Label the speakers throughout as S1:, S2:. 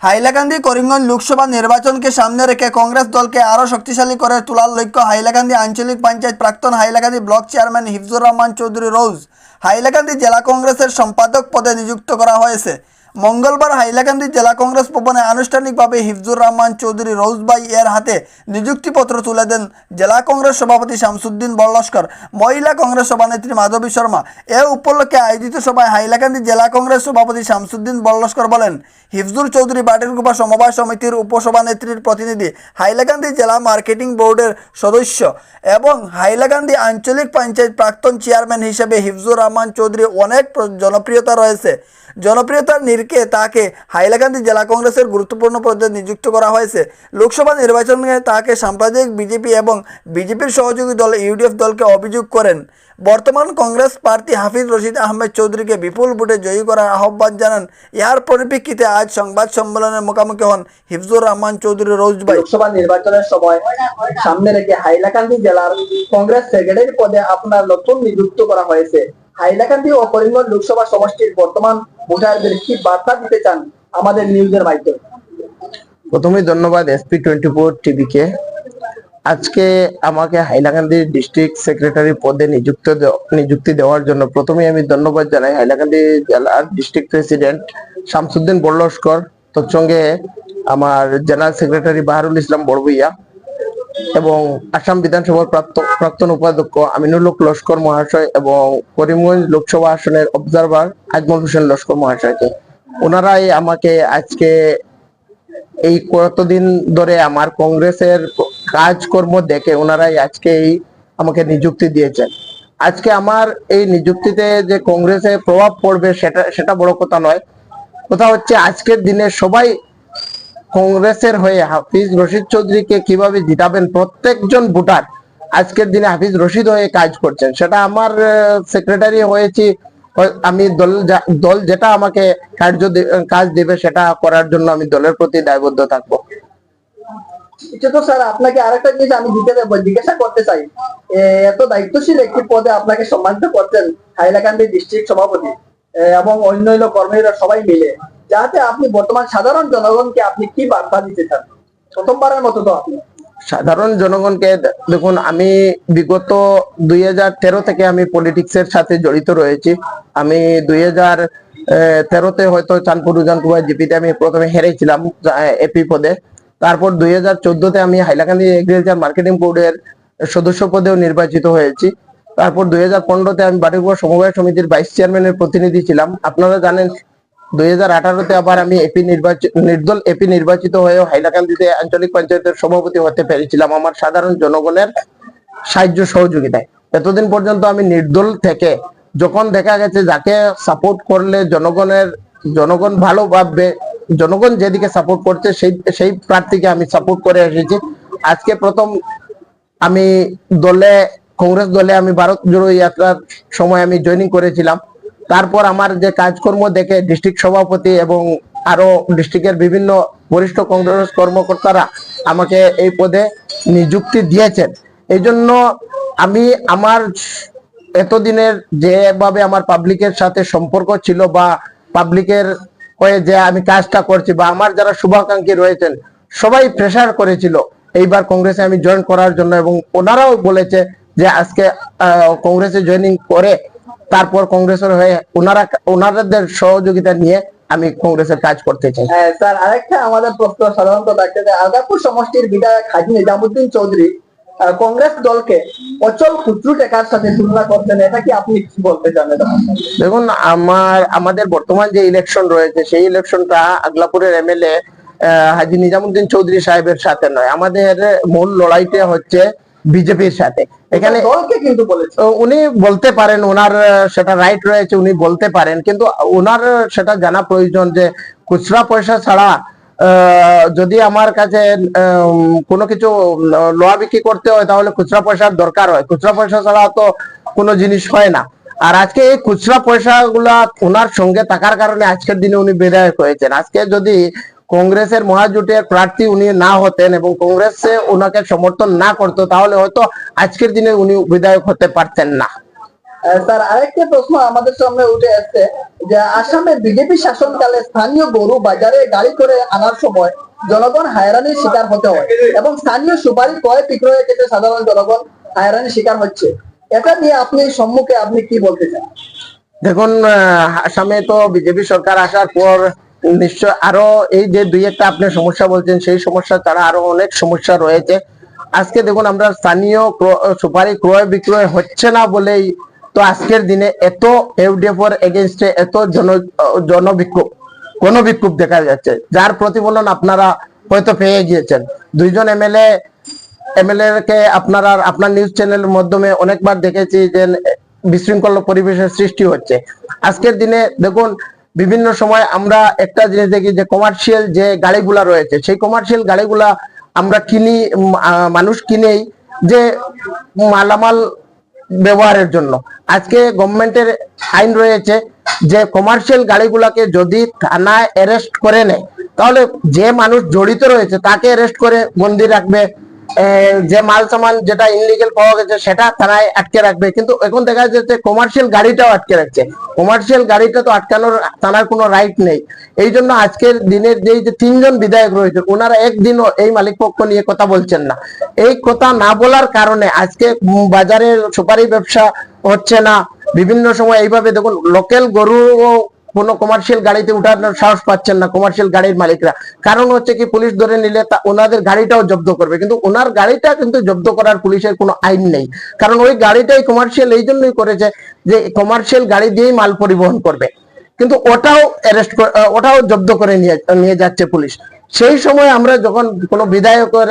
S1: হাইলাকান্দি করিমগঞ্জ লোকসভা নির্বাচনকে সামনে রেখে কংগ্রেস দলকে আরও শক্তিশালী করে তোলার লক্ষ্য হাইলাকান্দি আঞ্চলিক পঞ্চায়েত প্রাক্তন হাইলাকান্দি ব্লক চেয়ারম্যান হিফজুর রহমান চৌধুরী রোজ হাইলাকান্দি জেলা কংগ্রেসের সম্পাদক পদে নিযুক্ত করা হয়েছে। মঙ্গলবার হাইলাকান্দি জেলা কংগ্রেস ভবনে আনুষ্ঠানিকভাবে হিফজুর রহমান চৌধুরী রোজবাই এর হাতে নিযুক্তিপত্র তুলে দেন জেলা কংগ্রেস সভাপতি শামসুদ্দিন বল্লস্কর। মহিলা কংগ্রেস সভানেত্রী মাধবী শর্মা। এ উপলক্ষে আয়োজিত সভায় হাইলাকান্দি জেলা কংগ্রেস সভাপতি শামসুদ্দিন বল্লস্কর বলেন, হিফজুর চৌধুরী বাটিরকুপা সমবায় সমিতির উপসভানেত্রীর প্রতিনিধি হাইলাকান্দি জেলা মার্কেটিং বোর্ডের সদস্য এবং হাইলাকান্দি আঞ্চলিক পঞ্চায়েত প্রাক্তন চেয়ারম্যান হিসেবে হিফজুর রহমান চৌধুরী অনেক জনপ্রিয়তা রয়েছে। জনপ্রিয়তার নিরিখে তাকে হাইলাকান্দি জেলা কংগ্রেসের গুরুত্বপূর্ণ পদে নিযুক্ত করা হয়েছে। লোকসভা নির্বাচনে তাকে সাম্প্রদায়িক বিজেপি এবং বিজেপির সহযোগী দল ইউডিএফ দলকে অভিযোগ করেন। বর্তমান কংগ্রেস প্রার্থী হাফিজ রশিদ আহমেদ চৌধুরীকে বিপুল ভোটে জয়ী করার আহ্বান জানান। ইহার পরিপ্রেক্ষিতে আজ সংবাদ সম্মেলনের মুখোমুখি হন হিফজুর রহমান চৌধুরী রোজবাই।
S2: লোকসভা নির্বাচনের সময় সামনে রেখে হাইলাকান্দি জেলার কংগ্রেস সেক্রেটারি পদে আপনার নতুন নিযুক্ত করা হয়েছে। হাইলাকান্দি ও করিমগঞ্জ লোকসভা সমষ্টির বর্তমান ভোটারদের কি বার্তা দিতে চান আমাদের নিউজের মাধ্যমে?
S3: প্রথমেই ধন্যবাদ এসপি টোয়েন্টি ফোর টিভিকে। আজকে আমাকে হাইলাকান্দি ডিস্ট্রিক্ট সেক্রেটারি পদে নিযুক্ত নিযুক্তি দেওয়ার জন্য প্রথমেই আমি ধন্যবাদ জানাই হাইলাকান্দি জেলার ডিস্ট্রিক্ট প্রেসিডেন্ট শামসুদ্দিন বল্লস্কর তৎসঙ্গে আমার জেনারেল সেক্রেটারি বাহারুল ইসলাম বড়বইয়া এবং আসাম বিধানসভার প্রাক্তন উপাধ্যক্ষ আমিনুল হক লস্কর মহাশয় এবং করিমগঞ্জ লোকসভা আসনের অবজারভার আজমল হোসেন লস্কর মহাশয়কে। ওনারাই আমাকে আজকে এই কতদিন ধরে আমার কংগ্রেসের কাজকর্ম দেখে ওনারাই আজকে এই আমাকে নিযুক্তি দিয়েছেন। আজকে আমার এই নিযুক্তিতে যে কংগ্রেসে প্রভাব পড়বে সেটা সেটা বড় কথা নয়। কথা হচ্ছে আজকের দিনে সবাই কংগ্রেসের হয়ে হাফিজ রশিদ চৌধুরীকে কীভাবে জিতাবেন প্রত্যেকজন ভোটার আজকের দিনে হাফিজ রশিদ হয়ে কাজ করছেন। সেটা আমার সেক্রেটারি হয়েছি আমি দল দল যেটা আমাকে কার্য কাজ দেবে সেটা করার জন্য আমি দলের প্রতি দায়বদ্ধ থাকব।
S2: এটা তো স্যার, আপনাকে আরেকটা জিনিস আমি জিজ্ঞাসা করতে চাই। এত দায়িত্বশীল একটি পদে আপনাকে সম্মানিত করছেন হাইলাকান্দি ডিস্ট্রিক্ট সভাপতি। এবং অন্যান্য কর্মীরা সবাই মিলে, যাতে আপনি বর্তমান সাধারণ জনগণকে আপনি কি বার্তা দিতে চান? প্রথমবারের মতো তো আপনি।
S3: সাধারণ জনগণকে দেখুন, আমি বিগত দুই হাজার তেরো থেকে আমি পলিটিক্স এর সাথে জড়িত রয়েছি। আমি দুই হাজার তেরোতে হয়তো চাঁদপুর উজানকুমার জিপিতে আমি প্রথমে হেরেছিলাম এপি পদে। তারপর দুই হাজার চোদ্দতে আমি হাইলাকান্দি এগ্রিকালচার মার্কেটিং বোর্ডের সদস্য পদেও নির্বাচিত হয়েছি। তারপর দুই হাজার পনেরোতে আমি বাটিকুয়া সমবায় সমিতির ভাইস চেয়ারম্যানের প্রতিনিধি ছিলাম। আপনারা জানেন, দুই হাজার আঠারোতে আবার আমি এপি নির্বাচিত নির্দল এপি নির্বাচিত হয়েও হাইলাকান্দিতে আঞ্চলিক পঞ্চায়েতের সভাপতি হতে পেরেছিলাম আমার সাধারণ জনগণের সাহায্য সহযোগিতায়। এতদিন পর্যন্ত আমি নির্দল থেকে যখন দেখা গেছে যাকে সাপোর্ট করলে জনগণের, জনগণ ভালো ভাববে, জনগণ যেদিকে সাপোর্ট করছে সেই সেই প্রার্থীকে আমি সাপোর্ট করে এসেছি। আজকে প্রথম আমি দলে কংগ্রেস দলে আমি ভারত জোড়ো যাত্রার সময় আমি জয়েনিং করেছিলাম। তারপর আমার যে কাজকর্ম দেখে ডিস্ট্রিক্ট সভাপতি এবং আরও ডিস্ট্রিক্টের বিভিন্ন বরিষ্ঠ কংগ্রেস কর্মকর্তারা আমাকে এই পদে নিযুক্তি দিয়েছেন। এই জন্য আমি আমার এতদিনের যেভাবে আমার পাবলিকের সাথে সম্পর্ক ছিল বা পাবলিকের হয়ে যে আমি কাজটা করছি বা আমার যারা শুভাকাঙ্ক্ষী রয়েছেন, সবাই প্রেসার করেছিল। এইবার কংগ্রেসে আমি জয়েন করার জন্য এবং ওনারাও বলেছে যে আজকে কংগ্রেসে জয়েনিং করে তারপর কংগ্রেসের হয়ে ওনারা ওনাদের সহযোগিতা নিয়ে আমি কংগ্রেসের কাজ করতে চাই।
S2: হ্যাঁ স্যার আরেকটা আমাদের প্রশ্ন সাধারণত থাকতে যে আগাপুর সমষ্টির বিধায়ক হাজি নিজামুদ্দিন চৌধুরী কংগ্রেস দলকে অচল খুচরু টেকার সাথে তুলনা করছেন এটা কি আপনি কি বলতে চান?
S3: দেখুন আমার আমাদের বর্তমান যে ইলেকশন রয়েছে সেই ইলেকশনটা আগলাপুরের এমএলএ হাজি নিজামুদ্দিন চৌধুরী সাহেবের সাথে নয়। আমাদের মূল লড়াইটা হচ্ছে বিজেপির সাথে। এখানে
S2: কিন্তু
S3: উনি বলতে পারেন ওনার সেটা রাইট রয়েছে উনি বলতে পারেন কিন্তু ওনার সেটা জানা প্রয়োজন যে খুচরা পয়সা ছাড়া যদি আমার কাছে কোনো কিছু লোয়া বিক্রি করতে হয় তাহলে খুচরা পয়সার দরকার হয়। খুচরা পয়সা ছাড়া তো কোনো জিনিস হয় না। আর আজকে এই খুচরা পয়সা গুলা ওনার সঙ্গে থাকার কারণে আজকের দিনে উনি বিধায়ক হয়েছেন। আজকে যদি কংগ্রেসের মহাজোটের প্রার্থী উনি না হতেন এবং কংগ্রেসে ওনাকে সমর্থন না করতো তাহলে হয়তো আজকের দিনে উনি বিধায়ক হতে পারতেন না।
S2: স্যার আরেকটা প্রশ্ন আমাদের সামনে উঠে আসছে যে আসামে বিজেপি শাসনকালে স্থানীয় গরু বাজারে গাড়ি করে আনার সময় জনগণ হায়রানির শিকার হতে হয় এবং স্থানীয় সুপারি ক্রয় বিক্রয়ের ক্ষেত্রে সাধারণ জনগণ হায়রানির শিকার হচ্ছে। এটা নিয়ে আপনি সম্মুখে আপনি কি বলতে চান?
S3: দেখুন আসামে তো বিজেপি সরকার আসার পর নিশ্চয় আরও এই যে দুই একটা আপনি সমস্যা বলছেন, সেই সমস্যা ছাড়া আরও অনেক সমস্যা রয়েছে। আজকে দেখুন আমরা স্থানীয় সুপারি ক্রয় বিক্রয় হচ্ছে না বলেই তো আজকের দিনে এত ইউডিএফ এর এগেনস্টে এত জন, জনবিক্ষোভ গণবিক্ষোভ দেখা যাচ্ছে, যার প্রতিফলন আপনারা হয়তো পেয়ে গিয়েছেন। দুইজন এমএলএ এমএলএ কে আপনারা আপনার নিউজ চ্যানেলের মাধ্যমে অনেকবার দেখেছি যে বিশৃঙ্খল পরিবেশের সৃষ্টি হচ্ছে। আজকের দিনে দেখুন বিভিন্ন সময় আমরা একটা জিনিস দেখি যে কমার্শিয়াল যে গাড়িগুলা রয়েছে, সেই কমার্শিয়াল গাড়িগুলা আমরা কিনি মানুষ কিনেই যে মালামাল ব্যবহারের জন্য। আজকে গভর্নমেন্টের আইন রয়েছে যে কমার্শিয়াল গাড়িগুলাকে যদি থানায় অ্যারেস্ট করে নেয়, তাহলে যে মানুষ জড়িত রয়েছে তাকে অ্যারেস্ট করে বন্দি রাখবে। যে মাল সামান যেটা ইনলিগেল পাওয়া গেছে সেটা থানায় আটকে রাখবে। কিন্তু এখন দেখা যাচ্ছে কমার্শিয়াল গাড়িটাও আটকে রাখছে। কমার্শিয়াল গাড়িটা তো আটকানোর থানার কোনো রাইট নেই। এই জন্য আজকের দিনের যে যে তিনজন বিধায়ক রয়েছে ওনারা একদিনও এই মালিক পক্ষ নিয়ে কথা বলছেন না। এই কথা না বলার কারণে আজকে উম, বাজারে সুপারি ব্যবসা হচ্ছে না। বিভিন্ন সময় এইভাবে দেখুন লোকাল গরু কোনো কমার্শিয়াল গাড়িতে উঠানোর সাহস পাচ্ছেন না কমার্শিয়াল গাড়ির মালিকরা। কারণ হচ্ছে কি, পুলিশ ধরে নিলে তা ওনাদের গাড়িটাও জব্দ করবে। কিন্তু ওনার গাড়িটা কিন্তু জব্দ করার পুলিশের কোনো আইন নেই। কারণ ওই গাড়িটাই কমার্শিয়াল এই জন্যই করেছে যে কমার্শিয়াল গাড়ি দিয়েই মাল পরিবহন করবে। কিন্তু ওটাও অ্যারেস্ট ওটাও জব্দ করে নিয়ে নিয়ে যাচ্ছে পুলিশ। সেই সময় আমরা যখন কোনো বিধায়কের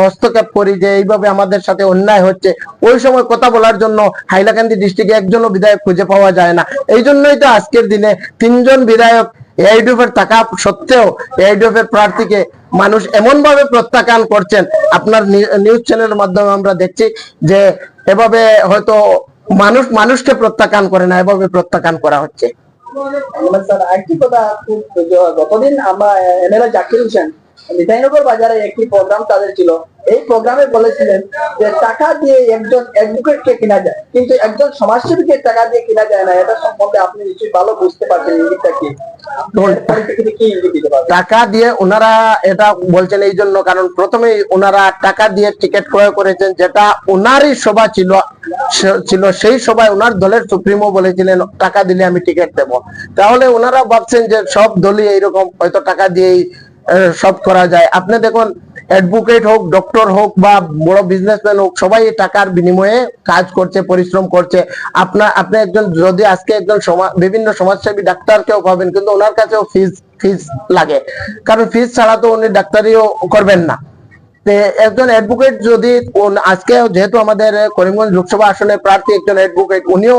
S3: হস্তক্ষেপ করি যে এইভাবে আমাদের সাথে অন্যায় হচ্ছে, ওই সময় কথা বলার জন্য হাইলাকান্দি ডিস্ট্রিক্টে একজনও বিধায়ক খুঁজে পাওয়া যায় না। এই জন্যই তো আজকের দিনে তিনজন বিধায়ক এআইডিএফ এর টাকা সত্ত্বেও এআইডিএফ এর প্রার্থীকে মানুষ এমন ভাবে প্রত্যাখ্যান করছেন। আপনার নিউজ চ্যানেলের মাধ্যমে আমরা দেখছি যে এভাবে হয়তো মানুষ, মানুষকে প্রত্যাখ্যান করে না, এভাবে প্রত্যাখ্যান করা হচ্ছে।
S2: স্যার কথা খুব গতদিন আমরা এনারা জাকির হোসেন নিতাইনগর বাজারে একটি প্রোগ্রাম তাদের ছিল। এই প্রোগ্রামে বলেছিলেন যে টাকা দিয়ে একজন অ্যাডভোকেট কে কিনা যায় কিন্তু একজন সমাজসেবীকে টাকা দিয়ে কিনা যায় না এটা সম্বন্ধে আপনি নিশ্চয়ই ভালো বুঝতে পারছেন ইঙ্গিতটা কি?
S3: টাকা দিয়ে ওনারা এটা বলছেন এই জন্য কারণ প্রথমে ওনারা টাকা দিয়ে টিকিট ক্রয় করেছেন যেটা ওনারই সভা ছিল ছিল সেই সভায় ওনার দলের সুপ্রিমো বলেছিলেন টাকা দিলে আমি টিকিট দেব। তাহলে ওনারা ভাবছেন যে সব দলই এইরকম হয়তো টাকা দিয়েই সব করা যায়। আপনি দেখুন অ্যাডভোকেট হোক ডক্টর হোক বা বড় বিজনেসম্যান হোক, সবাই টাকার বিনিময়ে কাজ করছে, পরিশ্রম করছে। আপনার আপনি একজন, যদি আজকে একজন বিভিন্ন সমাজসেবী ডাক্তারকেও পাবেন কিন্তু ওনার কাছেও ফিস ফিস লাগে। কারণ ফিস ছাড়া তো উনি ডাক্তারিও করবেন না। একজন অ্যাডভোকেট যদি আজকে যেহেতু আমাদের করিমগঞ্জ লোকসভা আসনের প্রার্থী একজন অ্যাডভোকেট উনিও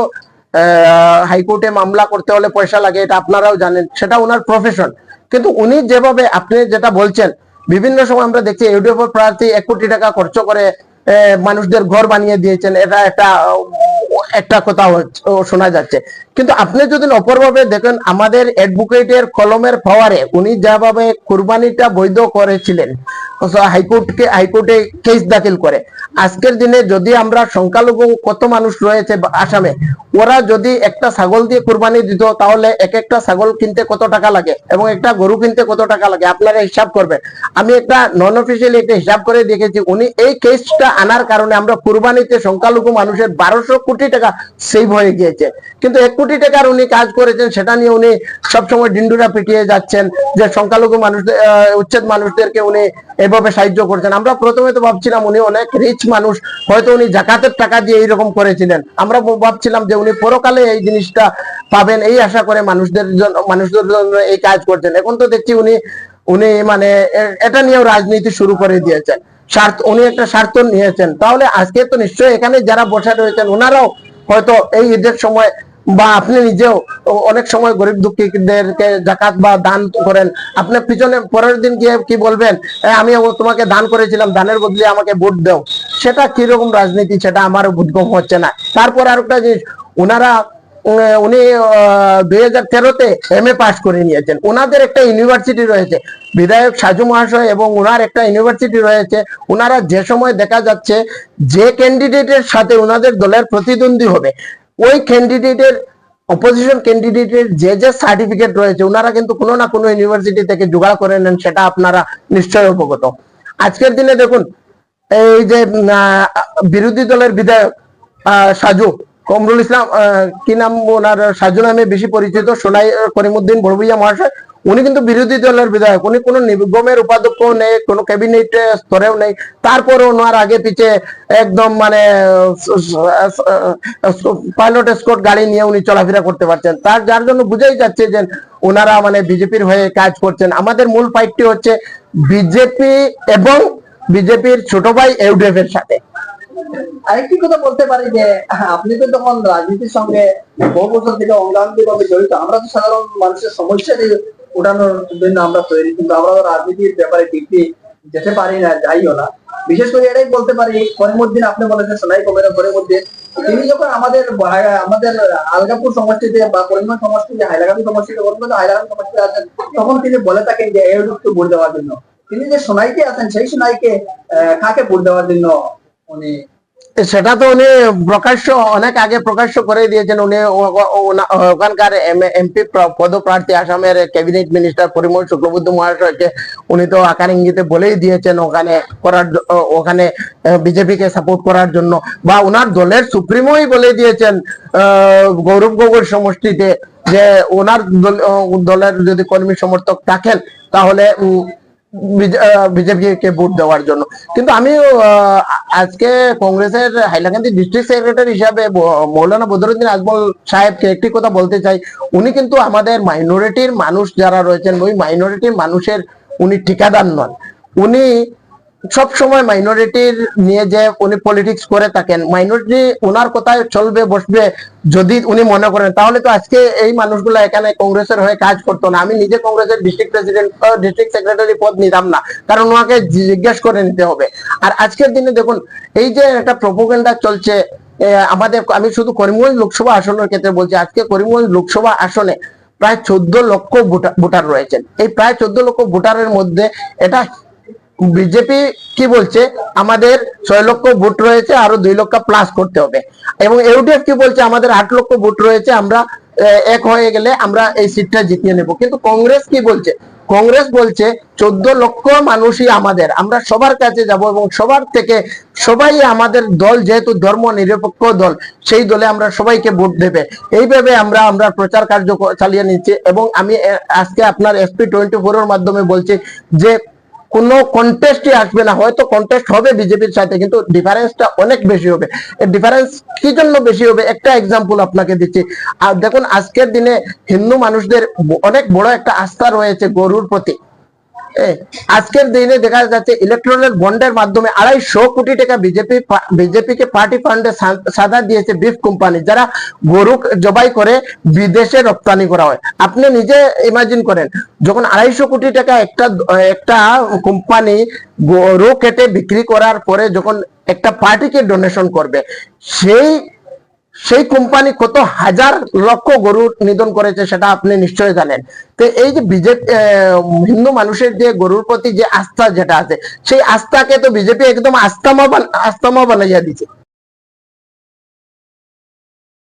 S3: হাইকোর্টে মামলা করতে হলে পয়সা লাগে, এটা আপনারাও জানেন, সেটা ওনার প্রফেশন কিন্তু উনি যেভাবে, আপনি যেটা বলছেন বিভিন্ন সময় আমরা দেখছি ইউডিএফ প্রার্থী এক কোটি টাকা খরচ করে মানুষদের ঘর বানিয়ে দিয়েছেন। এটা একটা একটা কথা শোনা যাচ্ছে। কিন্তু আপনি যদি অপরভাবে দেখেন, আমাদের অ্যাডভোকেটের কলমের পাওয়ারে উনি যেভাবে কুরবানিটা বৈধ করেছিলেন হাইকোর্টকে হাইকোর্টে কেস দাখিল করে। আজকের দিনে যদি আমরা সংখ্যালঘু কত মানুষ রয়েছে আসামে, ওরা যদি একটা ছাগল দিয়ে কুরবানি দিত, তাহলে এক একটা ছাগল কিনতে কত টাকা লাগে এবং একটা গরু কিনতে কত টাকা লাগে? আপনারা হিসাব করবেন। আমি একটা নন অফিসিয়ালি একটা হিসাব করে দেখেছি, উনি এই কেসটা আনার কারণে আমরা কুরবানিতে সংখ্যালঘু মানুষের বারোশো কোটি টাকা সেভ হয়ে গিয়েছে। কিন্তু এক কোটি টাকার উনি কাজ করেছেন, সেটা নিয়ে উনি সবসময় ডিন্ডুরা পিটিয়ে যাচ্ছেন যে সংখ্যালঘু মানুষদের উচ্ছেদ মানুষদেরকে উনি এভাবে সাহায্য করছেন। আমরা প্রথমে তো ভাবছিলাম উনি অনেক রিচ মানুষ, হয়তো উনি জাকাতের টাকা দিয়ে এইরকম করেছিলেন। আমরা ভাবছিলাম যে উনি পরকালে এই জিনিসটা পাবেন, এই আশা করে মানুষদের জন্য মানুষদের জন্য এই কাজ করছেন। এখন তো দেখছি উনি উনি মানে এটা নিয়েও রাজনীতি শুরু করে দিয়েছেন। স্বার্থ, উনি একটা স্বার্থ নিয়েছেন। তাহলে আজকে তো নিশ্চয়ই এখানে যারা বসে রয়েছেন ওনারাও হয়তো এই ঈদের সময় বা আপনি নিজেও অনেক সময় গরিব দুঃখীদেরকে জাকাত বা দান করেন, আপনি পিছনে পরের দিন গিয়ে কি বলবেন আমি তোমাকে দান করেছিলাম, দানের বদলে আমাকে ভোট দাও। সেটা কীরকম রাজনীতি, সেটা আমারও বুধগম হচ্ছে না। তারপর আরেকটা জিনিস ওনারা উনি দুই হাজার তেরোতে এম এ পাস করে নিয়েছেন। ওনাদের একটা ইউনিভার্সিটি রয়েছে, বিধায়ক সাজু মহাশয় এবং ওনার একটা ইউনিভার্সিটি রয়েছে। ওনারা যে সময় দেখা যাচ্ছে, যে ক্যান্ডিডেটের সাথে ওনাদের দলের প্রতিদ্বন্দ্বী হবে ওই ক্যান্ডিডেটের অপোজিশন ক্যান্ডিডেটের যে যে সার্টিফিকেট রয়েছে ওনারা কিন্তু কোনো না কোনো ইউনিভার্সিটি থেকে জোগাড় করে নেন, সেটা আপনারা নিশ্চয়ই অবগত। আজকের দিনে দেখুন, এই যে বিরোধী দলের বিধায়ক সাজু, কমরুল ইসলাম কি নাম ওনার, সাজু নামে বেশি পরিচিত, সোনাই করিমুদ্দিন বড়বুইয়া মহাশয় উনি কিন্তু বিরোধী দলের বিধায়ক। উনি কোনো নিগমের উপাধ্যক্ষ নেই, কোনো ক্যাবিনেট স্তরেও নেই। তারপরে ওনার আগে পিছে একদম মানে পাইলট স্কট গাড়ি নিয়ে উনি চলাফেরা করতে পারছেন। তার, যার জন্য বুঝাই যাচ্ছে যে ওনারা মানে বিজেপির হয়ে কাজ করছেন। আমাদের মূল ফাইটটি হচ্ছে বিজেপি এবং বিজেপির ছোট ভাই ইউডিএফ এর সাথে।
S2: আরেকটি কথা বলতে পারি যে, আপনি তো তখন রাজনীতির সঙ্গে বহু বছর থেকে অঙ্গাঙ্গি ভাবে জড়িত। আমরা তো সাধারণ মানুষের সমস্যা উঠানোর জন্য আমরা তৈরি, কিন্তু আমরা রাজনীতির ব্যাপারে ডিপলি যেতে পারি না, যাইও না। বিশেষ করে এটাই বলতে পারি করিমুদ্দিন আপনি বলেছেন, সোনাই কবির করিমুদ্দিন তিনি যখন আমাদের আমাদের আলগাপুর সমষ্টিতে বা করিমগঞ্জ সমষ্টিতে, হাইলাকান্দি সমষ্টিতে করিমগঞ্জ হাইলাকান্দি সমষ্টিতে আছেন, তখন তিনি বলে থাকেন যে, এই এরুক্ত ভোট দেওয়ার জন্য। তিনি যে সোনাইতে আছেন, সেই সোনাইকে কাকে ভোট দেওয়ার জন্য উনি
S3: সেটা তো উনি প্রকাশ্য, অনেক আগে প্রকাশ্য করে দিয়েছেন। উনি ওখানকার এমপি পদপ্রার্থী আসামের ক্যাবিনেট মিনিস্টার পরিমল শুক্লবুদ্ধ মহাশয়কে উনি তো আকার ইঙ্গিতে বলেই দিয়েছেন ওখানে করার ওখানে বিজেপি কে সাপোর্ট করার জন্য। বা ওনার দলের সুপ্রিমোই বলে দিয়েছেন গৌরব গগৈর সমষ্টিতে যে ওনার দল- দলের যদি কর্মী সমর্থক থাকেন, তাহলে উম, বিজেপি কে ভোট দেওয়ার জন্য। কিন্তু আমি আজকে কংগ্রেসের হাইলাকান্দি ডিস্ট্রিক্ট সেক্রেটারি হিসাবে মৌলানা বদরুদ্দিন আজমল সাহেবকে একটি কথা বলতে চাই। উনি কিন্তু আমাদের মাইনরিটির মানুষ যারা রয়েছেন ওই মাইনরিটির মানুষের উনি ঠিকাদার নন। উনি সব সময় মাইনরিটির নিয়ে যে উনি পলিটিক্স করে থাকেন মাইনরিটি ওনার কথায় চলবে, বসবে, যদি উনি মনে করেন, তাহলে তো আজকে এই মানুষগুলো এখানে কংগ্রেসের হয়ে কাজ করতো না। আমি নিজে কংগ্রেসের ডিস্ট্রিক্ট প্রেসিডেন্ট ডিস্ট্রিক্ট সেক্রেটারি পদ নিতাম না, কারণ ওনাকে জিজ্ঞেস করে নিতে হবে। আর আজকের দিনে দেখুন, এই যে একটা প্রপোগেন্ডা চলছে আমাদের, আমি শুধু করিমগঞ্জ লোকসভা আসনের ক্ষেত্রে বলছি, আজকে করিমগঞ্জ লোকসভা আসনে প্রায় চোদ্দ লক্ষ ভোটার রয়েছেন। এই প্রায় চোদ্দ লক্ষ ভোটারের মধ্যে এটা বিজেপি কি বলছে? আমাদের ছয় লক্ষ ভোট রয়েছে, আরও দুই লক্ষ প্লাস করতে হবে। এবং ইউডিএফ কি বলছে? আমাদের আট লক্ষ ভোট রয়েছে, আমরা এক হয়ে গেলে আমরা এই সিটটা জিতিয়ে নেব। কিন্তু কংগ্রেস কি বলছে? কংগ্রেস বলছে, চোদ্দ লক্ষ মানুষই আমাদের, আমরা সবার কাছে যাব এবং সবার থেকে সবাই আমাদের দল যেহেতু ধর্ম নিরপেক্ষ দল, সেই দলে আমরা সবাইকে ভোট দেবে। এইভাবে আমরা আমরা প্রচার কার্য চালিয়ে নিচ্ছি এবং আমি আজকে আপনার এসপি টোয়েন্টি ফোর এর মাধ্যমে বলছি যে কোনো কন্টেস্টই আসবে না। হয়তো কন্টেস্ট হবে বিজেপির সাথে, কিন্তু ডিফারেন্সটা অনেক বেশি হবে। এই ডিফারেন্স কি জন্য বেশি হবে? একটা এক্সাম্পল আপনাকে দিচ্ছি। আর দেখুন, আজকের দিনে হিন্দু মানুষদের অনেক বড় একটা আস্থা রয়েছে গরুর প্রতি। আজকের দিনে দেখা যাচ্ছে ইলেকট্রনিক বন্ডের মাধ্যমে আড়াইশো কোটি টাকা বিজেপি বিজেপি কে পার্টি ফান্ডে সাদা দিয়েছে বিফ কোম্পানি যারা গরু জবাই করে বিদেশে রপ্তানি করা হয়। আপনি নিজে ইমাজিন করেন, যখন আড়াইশো কোটি টাকা একটা একটা কোম্পানি গরু কেটে বিক্রি করার পরে যখন একটা পার্টিকে ডোনেশন করবে, সেই সেই কোম্পানি কত হাজার লক্ষ গরু নিধন করেছে সেটা আপনি নিশ্চয় জানেন। তো এই যে বিজেপি হিন্দু মানুষের যে গরুর প্রতি যে আস্থা যেটা আছে, সেই আস্থাকে তো বিজেপি একদম আস্থামা আস্থামা বানাইয়া দিচ্ছে